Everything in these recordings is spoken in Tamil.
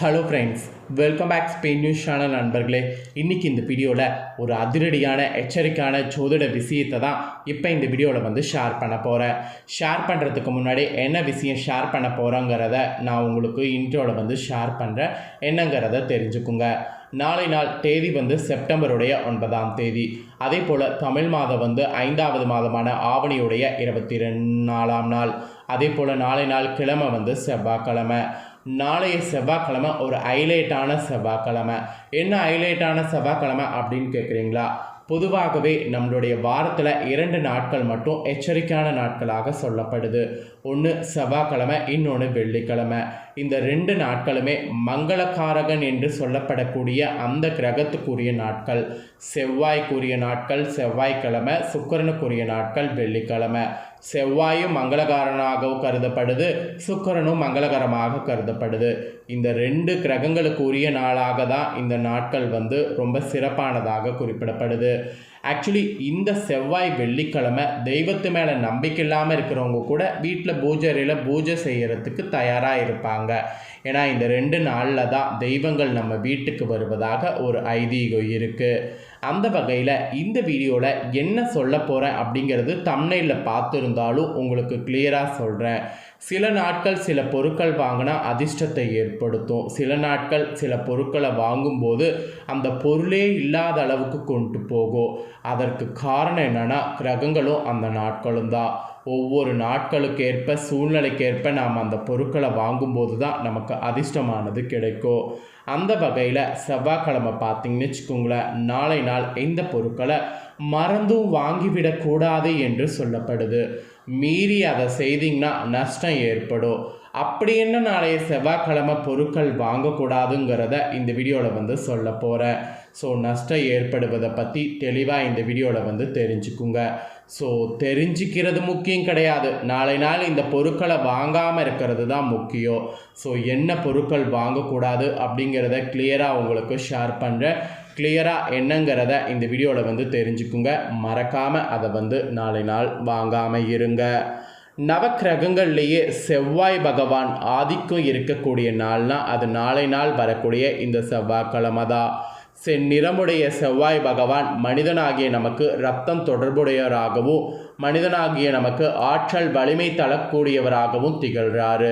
Hello friends welcome back Spain news channel நண்பர்களே. இன்றைக்கி இந்த வீடியோவில் ஒரு அதிரடியான எச்சரிக்கையான ஜோதிட விஷயத்தை தான் இப்போ இந்த வீடியோவில் வந்து ஷேர் பண்ண போகிறேன் ஷேர் பண்ணுறதுக்கு முன்னாடி என்ன விஷயம் ஷேர் பண்ண போகிறோங்கிறத நான் உங்களுக்கு இன்ட்ரோவில் வந்து ஷேர் பண்ணுறேன் என்னங்கிறத தெரிஞ்சுக்குங்க. நாளை நாள் தேதி வந்து செப்டம்பருடைய ஒன்பதாம் தேதி. அதே போல் தமிழ் மாதம் வந்து ஐந்தாவது மாதமான ஆவணியுடைய இருபத்தி ரெண்டு நாலாம் நாள். அதே போல் நாளை நாள் கிழமை வந்து செவ்வாய்க்கிழமை. நாளைய செவ்வாய்க்கிழமை ஒரு ஹைலைட்டான செவ்வாய்க்கிழமை. என்ன ஹைலைட்டான செவ்வாய்க்கிழமை அப்படின்னு கேட்குறீங்களா பொதுவாகவே நம்மளுடைய வாரத்தில் இரண்டு நாட்கள் மட்டும் எச்சரிக்கையான நாட்களாக சொல்லப்படுது. ஒன்று செவ்வாய்க்கிழமை இன்னொன்று வெள்ளிக்கிழமை. இந்த ரெண்டு நாட்களுமே மங்களகாரகன் என்று சொல்லப்படக்கூடிய அந்த கிரகத்துக்குரிய நாட்கள் செவ்வாய்க்குரிய நாட்கள் செவ்வாய்க்கிழமை சுக்கரனுக்குரிய நாட்கள் வெள்ளிக்கிழமை. செவ்வாயும் மங்களகாரனாகவும் கருதப்படுது சுக்கரனும் மங்களகரமாக கருதப்படுது. இந்த ரெண்டு கிரகங்களுக்கு உரிய நாளாக தான் இந்த நாட்கள் வந்து ரொம்ப சிறப்பானதாக குறிப்பிடப்படுது. ஆக்சுவலி இந்த செவ்வாய் வெள்ளிக்கிழமை தெய்வத்து மேலே நம்பிக்கை இல்லாமல் இருக்கிறவங்க கூட வீட்டில் பூஜை அறையில் பூஜை செய்கிறதுக்கு தயாராக இருப்பாங்க. ஏன்னா இந்த ரெண்டு நாளில் தான் தெய்வங்கள் நம்ம வீட்டுக்கு வருவதாக ஒரு ஐதீகம் இருக்குது அந்த வகையில் இந்த வீடியோவில் என்ன சொல்ல போகிறேன் அப்படிங்கிறது தம்னையில் பார்த்துருந்தாலும் உங்களுக்கு கிளியராக சொல்கிறேன் சில நாட்கள் சில பொருட்கள் வாங்கினா அதிர்ஷ்டத்தை ஏற்படுத்தும். சில நாட்கள் சில பொருட்களை வாங்கும்போது அந்த பொருளே இல்லாத அளவுக்கு கொண்டு போகும். அதற்கு காரணம் என்னென்னா கிரகங்களும் அந்த நாட்களும் தான் ஒவ்வொரு நாட்களுக்கு ஏற்ப சூழ்நிலைக்கேற்ப நாம் அந்த பொருட்களை வாங்கும்போது தான் நமக்கு அதிர்ஷ்டமானது கிடைக்கும். அந்த வகையில் செவ்வாய்க்கிழமை பார்த்திங்கன்னு வச்சுக்கோங்களேன் நாளை நாள் இந்த பொருட்களை மறந்தும் வாங்கிவிடக்கூடாது என்று சொல்லப்படுது. மீறி அதை செய்திங்கன்னா நஷ்டம் ஏற்படும். அப்படி என்ன நாளைய செவ்வாய்க்கிழமை பொருட்கள் வாங்கக்கூடாதுங்கிறத இந்த வீடியோவில் வந்து சொல்ல போகிறேன் ஸோ நஷ்டம் ஏற்படுவதை பற்றி தெளிவாக இந்த வீடியோவில் வந்து தெரிஞ்சுக்குங்க. ஸோ தெரிஞ்சுக்கிறது முக்கியம் கிடையாது. நாளை நாள் இந்த பொருட்களை வாங்காமல் இருக்கிறது தான் முக்கியம். ஸோ என்ன பொருட்கள் வாங்கக்கூடாது அப்படிங்கிறத கிளியராக உங்களுக்கு ஷேர் பண்ணுறேன் கிளியராக என்னங்கிறத இந்த வீடியோவில் வந்து தெரிஞ்சுக்குங்க. மறக்காமல் அதை வந்து நாளை நாள் வாங்காமல் இருங்க. நவக்கிரகங்கள்லேயே செவ்வாய் பகவான் ஆதிக்கம் இருக்கக்கூடிய நாள்னால் அது நாளை நாள் வரக்கூடிய இந்த செவ்வாய்க்கிழமை தான். செந்நிறமுடைய செவ்வாய் பகவான் மனிதனாகிய நமக்கு ரத்தம் தொடர்புடையவராகவும் மனிதனாகிய நமக்கு ஆற்றல் வலிமை தரக்கூடியவராகவும் திகழ்கிறாரு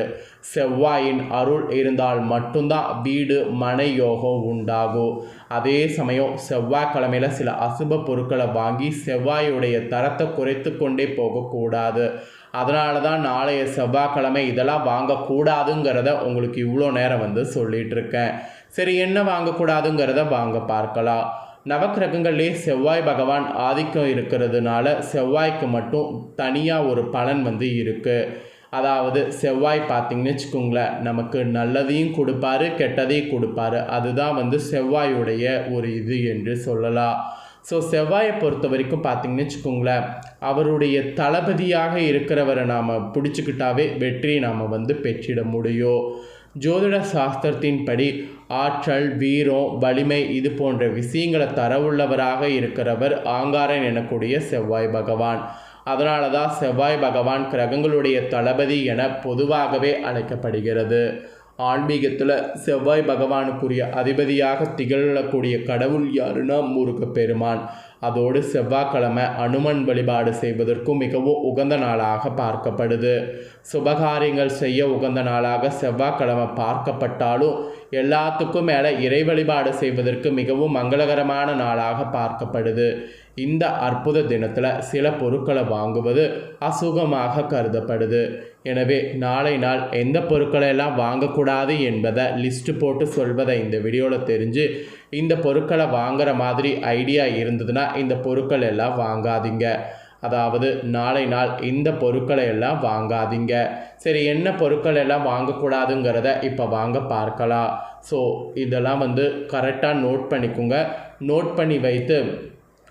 செவ்வாயின் அருள் இருந்தால் மட்டும்தான் வீடு மனை யோகம் உண்டாகும் அதே சமயம் செவ்வாய்க்கிழமையில் சில அசுப பொருட்களை வாங்கி செவ்வாயுடைய தரத்தை குறைத்து கொண்டே போகக்கூடாது. அதனால தான் நாளைய செவ்வாய்க்கிழமை இதெல்லாம் வாங்கக்கூடாதுங்கிறத உங்களுக்கு இவ்வளோ நேரம் வந்து சொல்லிகிட்ருக்கேன் சரி என்ன வாங்கக்கூடாதுங்கிறத வாங்க பார்க்கலாம். நவக்கிரகங்களே செவ்வாய் பகவான் ஆதிக்கம் இருக்கிறதுனால செவ்வாய்க்கு மட்டும் தனியாக ஒரு பலன் வந்து இருக்குது அதாவது செவ்வாய் பார்த்திங்கன்னு வச்சுக்கோங்களேன் நமக்கு நல்லதையும் கொடுப்பாரு கெட்டதையும் கொடுப்பாரு. அதுதான் வந்து செவ்வாயுடைய ஒரு இது என்று சொல்லலாம். ஸோ செவ்வாயை பொறுத்த வரைக்கும் பார்த்திங்கன்னு வச்சுக்கோங்களேன் அவருடைய தளபதியாக இருக்கிறவரை நாம் பிடிச்சிக்கிட்டாவே வெற்றி நாம் வந்து பெற்றிட முடியும். ஜோதிட சாஸ்திரத்தின்படி ஆற்றல் வீரம் வலிமை இது போன்ற விஷயங்களை தரவுள்ளவராக இருக்கிறவர் ஆங்காரன் எனக்கூடிய செவ்வாய் பகவான். அதனால தான் செவ்வாய் பகவான் கிரகங்களுடைய தளபதி என பொதுவாகவே அழைக்கப்படுகிறது. ஆன்மீகத்தில் செவ்வாய் பகவானுக்குரிய அதிபதியாக திகழக்கூடிய கடவுள் யாருன்னா முருகப்பெருமான். அதோடு செவ்வாய்க்கிழமை அனுமன் வழிபாடு செய்வதற்கும் மிகவும் உகந்த நாளாக பார்க்கப்படுது. சுபகாரியங்கள் செய்ய உகந்த நாளாக செவ்வாய்க்கிழமை பார்க்கப்பட்டாலும் எல்லாத்துக்கும் மேலே இறை வழிபாடு செய்வதற்கு மிகவும் மங்களகரமான நாளாக பார்க்கப்படுது. இந்த அற்புத தினத்தில் சில பொருட்களை வாங்குவது அசுகமாக கருதப்படுது. எனவே நாளை நாள் எந்த பொருட்களை எல்லாம் வாங்கக்கூடாது என்பதை லிஸ்ட்டு போட்டு சொல்வதை இந்த வீடியோவில் தெரிஞ்சு இந்த பொருட்களை வாங்குற மாதிரி ஐடியா இருந்ததுன்னா இந்த பொருட்கள் எல்லாம் வாங்காதீங்க. அதாவது நாளை நாள் இந்த பொருட்களை எல்லாம் வாங்காதீங்க. சரி என்ன பொருட்கள் எல்லாம் வாங்கக்கூடாதுங்கிறத இப்போ வாங்க பார்க்கலாம். ஸோ இதெல்லாம் வந்து கரெக்டாக நோட் பண்ணிக்கோங்க. நோட் பண்ணி வைத்து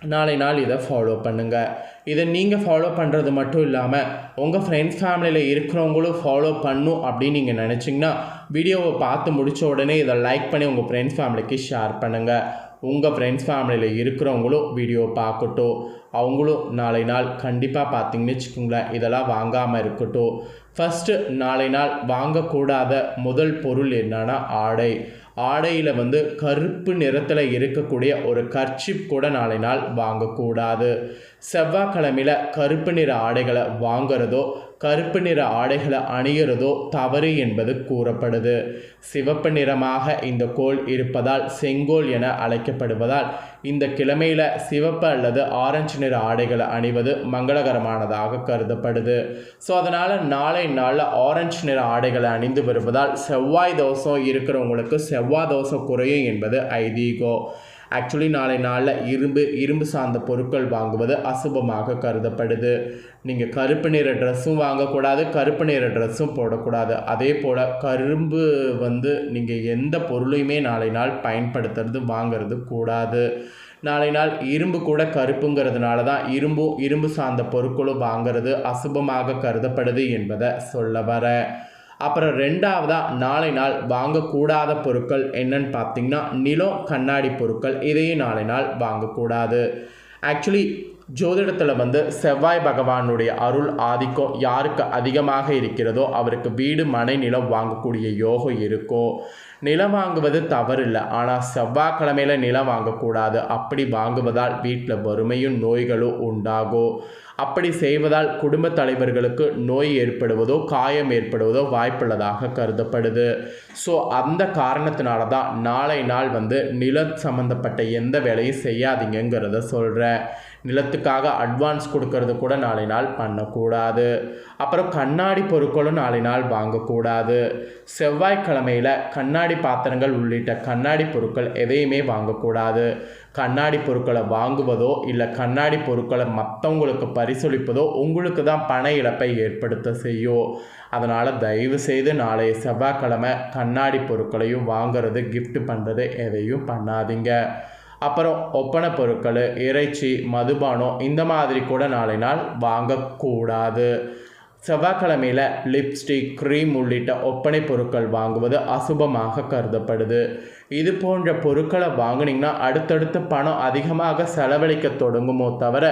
நாளை நாள் இதை ஃபாலோ பண்ணுங்கள் இதை நீங்கள் ஃபாலோ பண்ணுறது மட்டும் இல்லாமல் உங்கள் ஃப்ரெண்ட்ஸ் ஃபேமிலியில் இருக்கிறவங்களும் ஃபாலோ பண்ணும் அப்படின்னு நீங்கள் நினச்சிங்கன்னா வீடியோவை பார்த்து முடித்த உடனே இதை லைக் பண்ணி உங்கள் ஃப்ரெண்ட்ஸ் ஃபேமிலிக்கு ஷேர் பண்ணுங்கள் உங்கள் ஃப்ரெண்ட்ஸ் ஃபேமிலியில் இருக்கிறவங்களும் வீடியோ பார்க்கட்டும். அவங்களும் நாளை நாள் கண்டிப்பாக பார்த்தீங்கன்னு வச்சுக்கோங்களேன் இதெல்லாம் வாங்காமல் இருக்கட்டும். ஃபஸ்ட்டு நாளை நாள் வாங்கக்கூடாத முதல் பொருள் என்னன்னா ஆடை. ஆடையில் வந்து கருப்பு நிறத்தில் இருக்கக்கூடிய ஒரு கர்ச்சிப் கூட நாளை நாள் வாங்கக்கூடாது. செவ்வாய்க்கிழமையில் கருப்பு நிற ஆடைகளை வாங்குறதோ கருப்பு நிற ஆடைகளை அணிகிறதோ தவறு என்பது கூறப்படுது. சிவப்பு நிறமாக இந்த கோள் இருப்பதால் செங்கோல் என அழைக்கப்படுவதால் இந்த கிழமையில் சிவப்பு அல்லது ஆரஞ்சு நிற ஆடைகளை அணிவது மங்களகரமானதாக கருதப்படுது. ஸோ அதனால் நாளை நாளில் ஆரஞ்சு நிற ஆடைகளை அணிந்து வருவதால் செவ்வாய் தோஷம் இருக்கிறவங்களுக்கு செவ்வாய் தோஷம் குறையும் என்பது ஐதீகம். ஆக்சுவலி நாளை நாளில் இரும்பு இரும்பு சார்ந்த பொருட்கள் வாங்குவது அசுபமாக கருதப்படுது. நீங்கள் கருப்பு நிற ட்ரெஸ்ஸும் வாங்கக்கூடாது கருப்பு நிற ட்ரெஸ்ஸும் போடக்கூடாது. அதே போல் கரும்பு வந்து நீங்கள் எந்த பொருளையுமே நாளை நாள் பயன்படுத்துறது வாங்கிறது கூடாது. நாளை நாள் இரும்பு கூட கருப்புங்கிறதுனால தான் இரும்பும் இரும்பு சார்ந்த பொருட்களும் வாங்கிறது அசுபமாக கருதப்படுது என்பதை சொல்ல வரேன். அப்புறம் ரெண்டாவதாக நாளை நாள் வாங்கக்கூடாத பொருட்கள் என்னன்னு பார்த்தீங்கன்னா நிலம் கண்ணாடி பொருட்கள் இதையும் நாளை நாள் வாங்கக்கூடாது. ஆக்சுவலி ஜோதிடத்தில் வந்து செவ்வாய் பகவானுடைய அருள் ஆதிக்கம் யாருக்கு அதிகமாக இருக்கிறதோ அவருக்கு வீடு மனை நிலம் வாங்கக்கூடிய யோகம் இருக்கோ. நிலம் வாங்குவது தவறில்லை. ஆனால் செவ்வாய்க்கிழமையில் நிலம் வாங்கக்கூடாது. அப்படி வாங்குவதால் வீட்டில் வறுமையும் நோய்களும் உண்டாகும் அப்படி செய்வதால் குடும்ப தலைவர்களுக்கு நோய் ஏற்படுவதோ காயம் ஏற்படுவதோ வாய்ப்புள்ளதாக கருதப்படுது. ஸோ அந்த காரணத்தினால தான் நாளை நாள் வந்து நில சம்மந்தப்பட்ட எந்த வேலையும் செய்யாதீங்கிறத சொல்கிறேன் நிலத்துக்காக அட்வான்ஸ் கொடுக்கறது கூட நாளை நாள் பண்ணக்கூடாது. அப்புறம் கண்ணாடி பொருட்களும் நாளை நாள் வாங்கக்கூடாது. செவ்வாய்க்கிழமையில் கண்ணாடி கண்ணாடி பாத்திரங்கள் உள்ளிட்ட கண்ணாடி பொருட்கள் எதையுமே வாங்கக்கூடாது. கண்ணாடி பொருட்களை வாங்குவதோ இல்லை கண்ணாடி பொருட்களை மற்றவங்களுக்கு பரிசளிப்பதோ உங்களுக்கு தான் பண இழப்பை ஏற்படுத்த செய்யும். அதனால் தயவு செய்து நாளைய செவ்வாய்க்கிழமை கண்ணாடி பொருட்களையும் வாங்குறது கிஃப்ட் பண்ணுறது எதையும் பண்ணாதீங்க. அப்புறம் ஒப்பனை பொருட்கள் இறைச்சி மதுபானம் இந்த மாதிரி கூட நாளை நாள் வாங்கக்கூடாது. செவ்வாய்க்கிழமையில் லிப்ஸ்டிக் க்ரீம் உள்ளிட்ட ஒப்பனை பொருட்கள் வாங்குவது அசுபமாக கருதப்படுது. இது போன்ற பொருட்களை வாங்கினீங்கன்னா அடுத்தடுத்து பணம் அதிகமாக செலவழிக்க தொடங்குமோ தவிர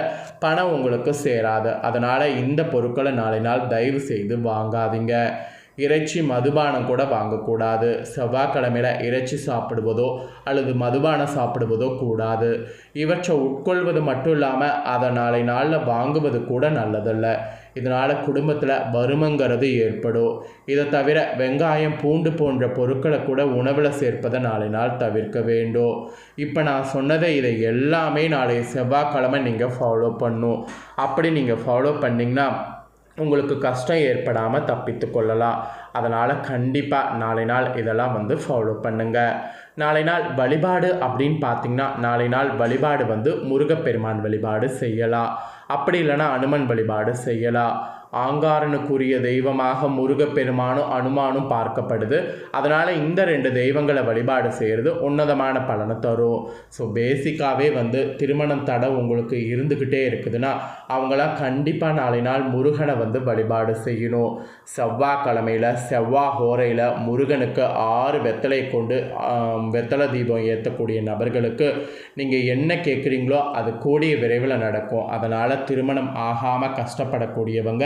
பணம் உங்களுக்கு சேராது. அதனால் இந்த பொருட்களை நாளை நாள் தயவு செய்து வாங்காதீங்க. இறைச்சி மதுபானம் கூட வாங்கக்கூடாது. செவ்வாய்க்கிழமையில் இறைச்சி சாப்பிடுவதோ அல்லது மதுபானம் சாப்பிடுவதோ கூடாது. இவற்றை உட்கொள்வது மட்டும் இல்லாமல் அதை நாளை நாளில் வாங்குவது கூட நல்லதல்ல. இதனால் குடும்பத்தில் வருமங்கிறது ஏற்படும். இதை தவிர வெங்காயம் பூண்டு போன்ற பொருட்களை கூட உணவில் சேர்ப்பதை நாளை நாள் தவிர்க்க வேண்டும். இப்போ நான் சொன்னதை இதை எல்லாமே நாளை செவ்வாய்க்கிழமை நீங்கள் ஃபாலோ பண்ணும். அப்படி நீங்கள் ஃபாலோ பண்ணிங்கன்னா உங்களுக்கு கஷ்டம் ஏற்படாமல் தப்பித்து கொள்ளலாம். அதனால் கண்டிப்பாக நாளை நாள் இதெல்லாம் வந்து ஃபாலோ பண்ணுங்கள் நாளை நாள் வழிபாடு அப்படின்னு பார்த்தீங்கன்னா நாளை நாள் வழிபாடு வந்து முருகப்பெருமான் வழிபாடு செய்யலாம். அப்படி இல்லைன்னா அனுமன் வழிபாடு செய்யலாம் ஆங்காரனுக்குரிய தெய்வமாக முருகப்பெருமானும் அனுமானும் பார்க்கப்படுது. அதனால் இந்த ரெண்டு தெய்வங்களை வழிபாடு செய்கிறது உன்னதமான பலனை தரும். ஸோ பேசிக்காகவே வந்து திருமணம் தடை உங்களுக்கு இருந்துக்கிட்டே இருக்குதுன்னா அவங்களாம் கண்டிப்பாக நாளை நாள் முருகனை வந்து வழிபாடு செய்யணும். செவ்வாய்க்கிழமையில் செவ்வாய் ஹோரையில் முருகனுக்கு ஆறு வெத்தலை கொண்டு வெத்தலை தீபம் ஏற்றக்கூடிய நபர்களுக்கு நீங்கள் என்ன கேட்குறீங்களோ அது கூடிய விரைவில் நடக்கும். அதனால் திருமணம் ஆகாமல் கஷ்டப்படக்கூடியவங்க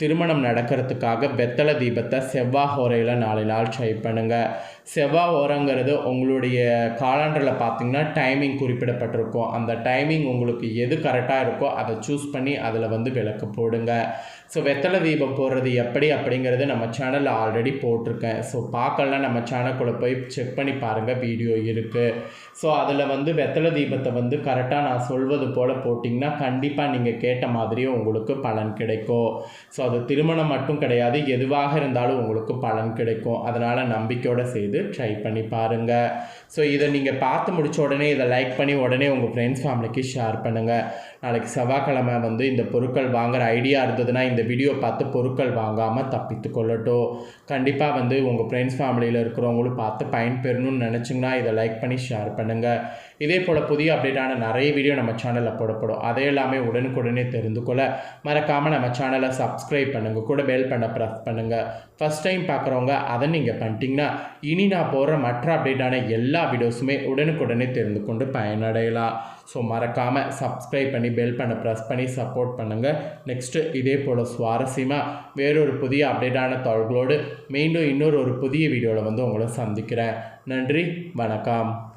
திருமணம் நடக்கிறதுக்காக வெத்தலை தீபத்தை செவ்வாய் ஓரையில் நாலு நாள் ட்ரை பண்ணுங்கள் செவ்வாய் ஓரங்கிறது உங்களுடைய காலண்டரில் பார்த்தீங்கன்னா டைமிங் குறிப்பிடப்பட்டிருக்கும். அந்த டைமிங் உங்களுக்கு எது கரெக்டாக இருக்கோ அதை சூஸ் பண்ணி அதில் வந்து விளக்கு போடுங்க. ஸோ வெத்தலை தீபம் போடுறது எப்படி அப்படிங்கிறது நம்ம சேனலில் ஆல்ரெடி போட்டிருக்கேன். ஸோ பார்க்கலாம் நம்ம சேனலுக்குள்ளே போய் செக் பண்ணி பாருங்கள் வீடியோ இருக்குது ஸோ அதில் வந்து வெத்தலை தீபத்தை வந்து கரெக்டாக நான் சொல்வது போல் போட்டிங்கன்னா கண்டிப்பாக நீங்கள் கேட்ட மாதிரியே உங்களுக்கு பலன் கிடைக்கும். ஸோ அது திருமணம் மட்டும் கிடையாது எதுவாக இருந்தாலும் உங்களுக்கு பலன் கிடைக்கும். அதனால் நம்பிக்கையோடு செய்து ட்ரை பண்ணி பாருங்கள் ஸோ இதை நீங்கள் பார்த்து முடிச்ச உடனே இதை லைக் பண்ணி உடனே உங்கள் ஃப்ரெண்ட்ஸ் ஃபேமிலிக்கு ஷேர் பண்ணுங்கள் நாளைக்கு செவ்வாய்க்கிழமை வந்து இந்த பொருட்கள் வாங்குகிற ஐடியா இருந்ததுன்னா இந்த வீடியோ பார்த்து பொருட்கள் வாங்காமல் தப்பித்து கொள்ளட்டும் கண்டிப்பாக வந்து உங்கள் ஃப்ரெண்ட்ஸ் ஃபேமிலியில் இருக்கிறவங்களும் பார்த்து பயன்பெறணும்னு நினச்சிங்கன்னா இதை லைக் பண்ணி ஷேர் பண்ணுங்கள் இதே போல் புதிய அப்டேட்டான நிறைய வீடியோ நம்ம சேனலில் போடப்படும். அதே எல்லாமே உடனுக்குடனே தெரிந்து கொள்ள மறக்காமல் நம்ம சேனலை சப்ஸ்கிரைப் பண்ணுங்கள் கூட பெல் பண்ண ப்ரெஸ் பண்ணுங்கள் ஃபஸ்ட் டைம் பார்க்குறவங்க அதை நீங்கள் பண்ணிட்டீங்கன்னா இனி நான் போடுற மற்ற அப்டேட்டான எல்லா வீடியோஸுமே உடனுக்குடனே தெரிந்து கொண்டு பயனடையலாம். ஸோ மறக்காமல் சப்ஸ்கிரைப் பண்ணி பெல் பண்ண ப்ரெஸ் பண்ணி சப்போர்ட் பண்ணுங்கள் நெக்ஸ்ட்டு இதே போல் சுவாரஸ்யமாக வேறொரு புதிய அப்டேட்டான தகவல்களோடு மீண்டும் இன்னொரு ஒரு புதிய வீடியோவில் வந்து உங்களை சந்திக்கிறேன். நன்றி வணக்கம்.